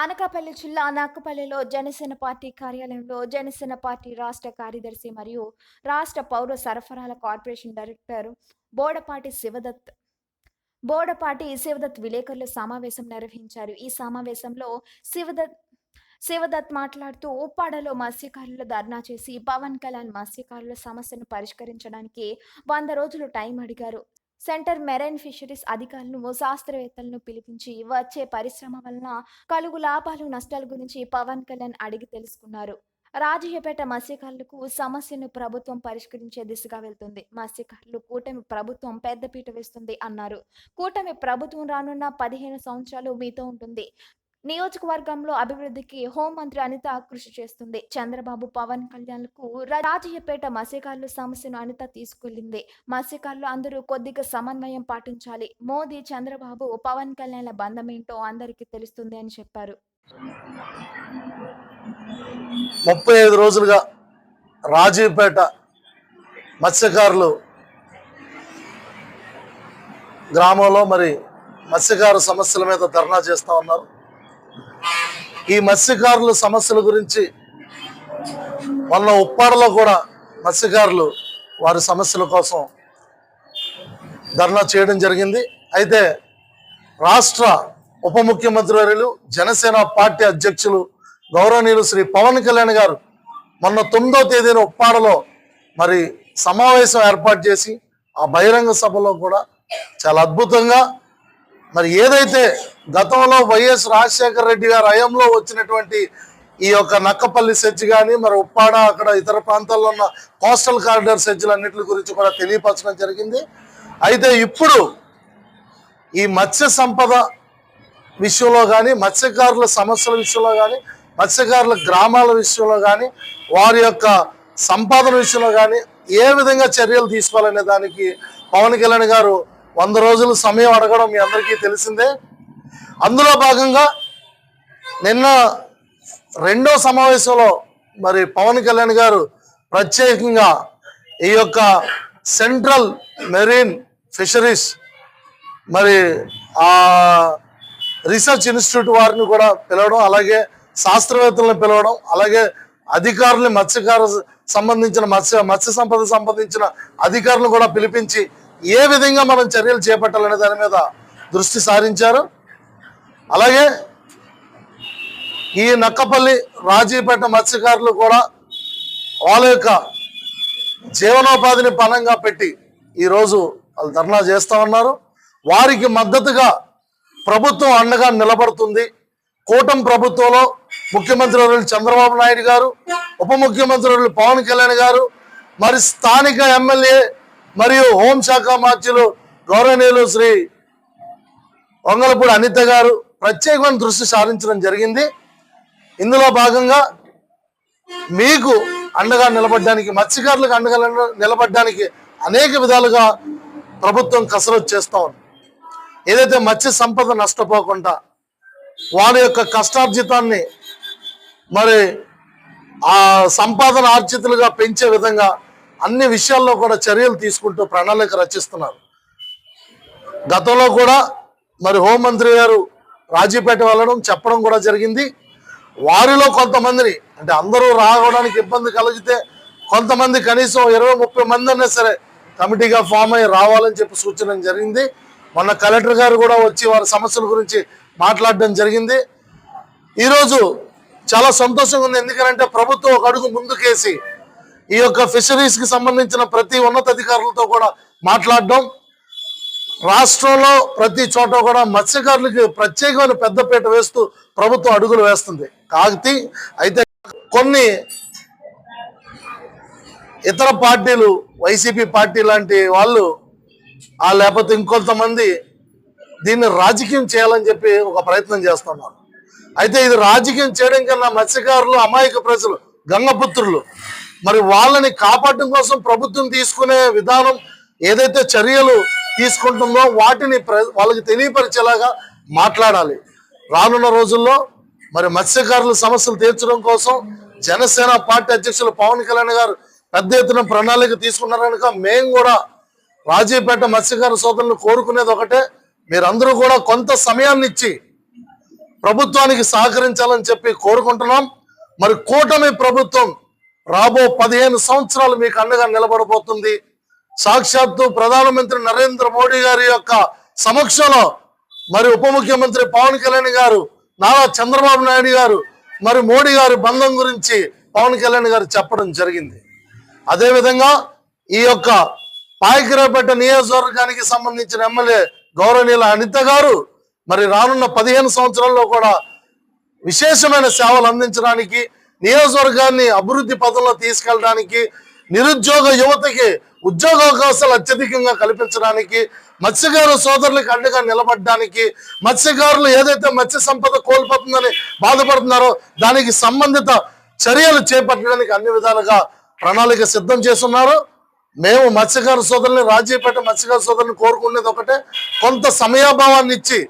అనకాపల్లి జిల్లా నాకపల్లిలో జనసేన పార్టీ కార్యాలయంలో జనసేన పార్టీ రాష్ట్ర కార్యదర్శి మరియు రాష్ట్ర పౌర సరఫరాల కార్పొరేషన్ డైరెక్టర్ బోడపాటి శివదత్. బోడపాటి శివదత్ విలేకరుల సమావేశం నిర్వహించారు. ఈ సమావేశంలో శివదత్ శివదత్ మాట్లాడుతూ ఉప్పాడలో మత్స్యకారులు ధర్నా చేసి పవన్ కళ్యాణ్ మత్స్యకారుల సమస్యను పరిష్కరించడానికి వంద రోజులు టైం అడిగారు. సెంటర్ మెరైన్ ఫిషరీస్ అధికారులను శాస్త్రవేత్తలను పిలిపించి వచ్చే పరిశ్రమ వలన కలుగు లాభాలు నష్టాల గురించి పవన్ కళ్యాణ్ అడిగి తెలుసుకున్నారు. రాజయ్యపేట మత్స్యకారులకు సమస్యను ప్రభుత్వం పరిష్కరించే దిశగా వెళ్తుంది. మత్స్యకారులు కూటమి ప్రభుత్వం పెద్దపీట వేస్తుంది అన్నారు. కూటమి ప్రభుత్వం రానున్న పదిహేను సంవత్సరాలు మీతో ఉంటుంది. నియోజకవర్గంలో అభివృద్ధికి హోంమంత్రి అనిత కృషి చేస్తుంది. చంద్రబాబు పవన్ కళ్యాణ్కు రాజయ్యపేట మత్స్యకారుల సమస్యను అనిత తీసుకెళ్ళింది మత్స్యకారులు అందరూ కొద్దిగా సమన్వయం పాటించాలి. మోదీ చంద్రబాబు పవన్ కళ్యాణ్ల బంధం ఏంటో అందరికీ తెలుస్తుంది అని చెప్పారు. ముప్పై ఐదు రోజులుగా రాజీవ్పేట మత్స్యకారులు గ్రామంలో మరి మత్స్యకారు సమస్యల మీద ధర్నా చేస్తూ ఉన్నారు. ఈ మత్స్యకారుల సమస్యల గురించి మొన్న ఉప్పాడలో కూడా మత్స్యకారులు వారి సమస్యల కోసం ధర్నా చేయడం జరిగింది. అయితే రాష్ట్ర ఉప ముఖ్యమంత్రి జనసేన పార్టీ అధ్యక్షులు గౌరవనీయులు శ్రీ పవన్ కళ్యాణ్ గారు మొన్న తొమ్మిదవ తేదీన ఉప్పాడలో మరి సమావేశం ఏర్పాటు చేసి ఆ బహిరంగ సభలో కూడా చాలా అద్భుతంగా మరి ఏదైతే గతంలో వైఎస్ రాజశేఖర రెడ్డి గారు హయంలో వచ్చినటువంటి ఈ యొక్క నక్కపల్లి సెర్చ్ కానీ మరి ఉప్పాడ అక్కడ ఇతర ప్రాంతాల్లో ఉన్న కోస్టల్ కారిడార్ సెర్చ్లు అన్నింటి గురించి కూడా తెలియపరచడం జరిగింది. అయితే ఇప్పుడు ఈ మత్స్య సంపద విషయంలో కానీ మత్స్యకారుల సమస్యల విషయంలో కానీ మత్స్యకారుల గ్రామాల విషయంలో కానీ వారి యొక్క సంపాదన విషయంలో కానీ ఏ విధంగా చర్యలు తీసుకోవాలనే దానికి పవన్ కళ్యాణ్ గారు వంద రోజులు సమయం అడగడం మీ అందరికీ తెలిసిందే. అందులో భాగంగా నిన్న రెండో సమావేశంలో మరి పవన్ కళ్యాణ్ గారు ప్రత్యేకంగా ఈ యొక్క సెంట్రల్ మెరీన్ ఫిషరీస్ మరి ఆ రీసెర్చ్ ఇన్స్టిట్యూట్ వారిని కూడా పిలవడం అలాగే శాస్త్రవేత్తలను పిలవడం అలాగే అధికారులు మత్స్యకార సంబంధించిన మత్స్య మత్స్య సంపద సంబంధించిన అధికారులను కూడా పిలిపించి ఏ విధంగా మనం చర్యలు చేపట్టాలనే దాని మీద దృష్టి సారించారు. అలాగే ఈ నక్కపల్లి రాజీపేట మత్స్యకారులు కూడా వాళ్ళ యొక్క జీవనోపాధిని పణంగా పెట్టి ఈరోజు వాళ్ళు ధర్నా చేస్తా ఉన్నారు. వారికి మద్దతుగా ప్రభుత్వం అండగా నిలబడుతుంది. కూటమి ప్రభుత్వంలో ముఖ్యమంత్రి వర్యులు చంద్రబాబు నాయుడు గారు ఉప ముఖ్యమంత్రి వర్యులు పవన్ కళ్యాణ్ గారు మరి స్థానిక ఎమ్మెల్యే మరియు హోంశాఖ మార్చులు గౌరవనీయులు శ్రీ వంగలపూడి అనిత గారు ప్రత్యేకమైన దృష్టి సారించడం జరిగింది. ఇందులో భాగంగా మీకు అండగా నిలబడడానికి మత్స్యకారులకు అండగా నిల- నిలబడడానికి అనేక విధాలుగా ప్రభుత్వం కసరత్తు చేస్తా ఉంది. ఏదైతే మత్స్య సంపద నష్టపోకుండా వారి యొక్క కష్టార్జితాన్ని మరి ఆ సంపాదన ఆర్జితులుగా పెంచే విధంగా అన్ని విషయాల్లో కూడా చర్యలు తీసుకుంటూ ప్రణాళిక రచిస్తున్నారు. గతంలో కూడా మరి హోంమంత్రి గారు రాజీపేట వెళ్ళడం చెప్పడం కూడా జరిగింది. వారిలో కొంతమందిని అంటే అందరూ రావడానికి ఇబ్బంది కలిగితే కొంతమంది కనీసం ఇరవై ముప్పై మంది అన్నా సరే కమిటీగా ఫామ్ అయ్యి రావాలని చెప్పి సూచన జరిగింది. మొన్న కలెక్టర్ గారు కూడా వచ్చి వారి సమస్యల గురించి మాట్లాడడం జరిగింది. ఈరోజు చాలా సంతోషంగా ఉంది. ఎందుకంటే ప్రభుత్వం ఒక అడుగు ముందుకేసి ఈ యొక్క ఫిషరీస్కి సంబంధించిన ప్రతి ఉన్నతాధికారులతో కూడా మాట్లాడడం రాష్ట్రంలో ప్రతి చోట కూడా మత్స్యకారులకి ప్రత్యేకమైన పెద్దపీట వేస్తూ ప్రభుత్వం అడుగులు వేస్తుంది. కాకపోతే అయితే కొన్ని ఇతర పార్టీలు వైసీపీ పార్టీ లాంటి వాళ్ళు ఆ లేకపోతే ఇంకొంతమంది దీన్ని రాజకీయం చేయాలని చెప్పి ఒక ప్రయత్నం చేస్తున్నారు. అయితే ఇది రాజకీయం చేయడం కన్నా మత్స్యకారులు అమాయక ప్రజలు గంగపుత్రులు మరి వాళ్ళని కాపాడడం కోసం ప్రభుత్వం తీసుకునే విధానం ఏదైతే చర్యలు తీసుకుంటుందో వాటిని ప్ర- వాళ్ళకి తెలియపరిచేలాగా మాట్లాడాలి. రానున్న రోజుల్లో మరి మత్స్యకారుల సమస్యలు తీర్చడం కోసం జనసేన పార్టీ అధ్యక్షులు పవన్ కళ్యాణ్ గారు పెద్ద ఎత్తున ప్రణాళిక తీసుకున్నారు మేము కూడా రాజీపేట మత్స్యకార సోదరులు కోరుకునేది ఒకటే. మీరందరూ కూడా కొంత సమయాన్ని ఇచ్చి ప్రభుత్వానికి సహకరించాలని చెప్పి కోరుకుంటున్నాం. మరి కూటమి ప్రభుత్వం రాబో పదిహేను సంవత్సరాలు మీకు అండగా నిలబడబోతుంది. సాక్షాత్తు ప్రధానమంత్రి నరేంద్ర మోడీ గారి యొక్క సమక్షంలో మరి ఉప ముఖ్యమంత్రి పవన్ కళ్యాణ్ గారు నారా చంద్రబాబు నాయుడు గారు మరి మోడీ గారి బంధం గురించి పవన్ కళ్యాణ్ గారు చెప్పడం జరిగింది. అదేవిధంగా ఈ యొక్క పాయకిరాపేట నియోజకవర్గానికి సంబంధించిన ఎమ్మెల్యే గౌరవనీయుల అనిత గారు మరి రానున్న పదిహేను సంవత్సరాల్లో కూడా విశేషమైన సేవలు అందించడానికి నియోజకవర్గాన్ని అభివృద్ధి పథంలో తీసుకెళ్ళడానికి నిరుద్యోగ యువతకి ఉద్యోగ అవకాశాలు అత్యధికంగా కల్పించడానికి మత్స్యకారు సోదరులకు అండగా నిలబడడానికి మత్స్యకారులు ఏదైతే మత్స్య సంపద కోల్పోతుందని బాధపడుతున్నారో దానికి సంబంధిత చర్యలు చేపట్టడానికి అన్ని విధాలుగా ప్రణాళిక సిద్ధం చేస్తున్నారు. మేము మత్స్యకారు సోదరుని రాజీపేట మత్స్యకారు సోదరుని కోరుకునేది ఒకటే. కొంత సమయాభావాన్ని ఇచ్చి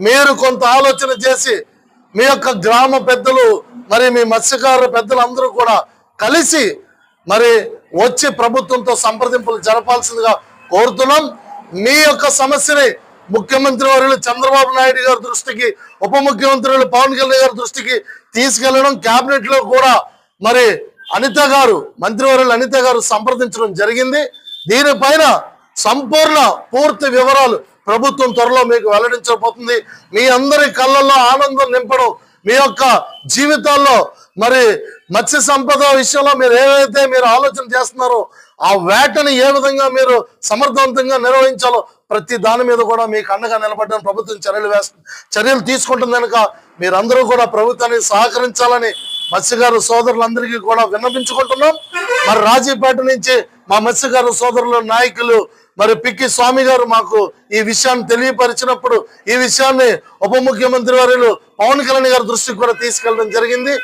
మీరు కొంత ఆలోచన చేసి మీ యొక్క గ్రామ పెద్దలు మరి మీ మత్స్యకారు పెద్దలు అందరూ కూడా కలిసి మరి వచ్చి ప్రభుత్వంతో సంప్రదింపులు జరపాల్సిందిగా కోరుతున్నాం. మీ యొక్క సమస్యని ముఖ్యమంత్రి వర్యులు చంద్రబాబు నాయుడు గారి దృష్టికి ఉప ముఖ్యమంత్రులు పవన్ కళ్యాణ్ గారి దృష్టికి తీసుకెళ్ళడం కేబినెట్లో కూడా మరి అనిత గారు మంత్రివర్యులు అనిత గారు సంప్రదించడం జరిగింది. దీనిపైన సంపూర్ణ పూర్తి వివరాలు ప్రభుత్వం త్వరలో మీకు వెల్లడించబోతుంది. మీ అందరి కళ్ళల్లో ఆనందం నింపడం మీ యొక్క జీవితాల్లో మరి మత్స్య సంపద విషయంలో మీరు ఏవైతే మీరు ఆలోచన చేస్తున్నారో ఆ వేటని ఏ విధంగా మీరు సమర్థవంతంగా నిర్వహించాలో ప్రతి దాని మీద కూడా మీకు అండగా నిలబడడం ప్రభుత్వం చర్యలు వేస్తుంది చర్యలు తీసుకుంటుంది కనుక మీరందరూ కూడా ప్రభుత్వానికి సహకరించాలని మత్స్యకారు సోదరులందరికీ కూడా విన్నపించుకుంటున్నాం మరి రాజీపేట నుంచి మా మత్స్యకారు సోదరుల నాయకులు మరి పిక్కి స్వామి గారు మాకు ఈ విషయాన్ని తెలియపరిచినప్పుడు ఈ విషయాన్ని ఉప ముఖ్యమంత్రి వర్యులు పవన్ కళ్యాణ్ గారి దృష్టికి కూడా తీసుకెళ్ళడం జరిగింది.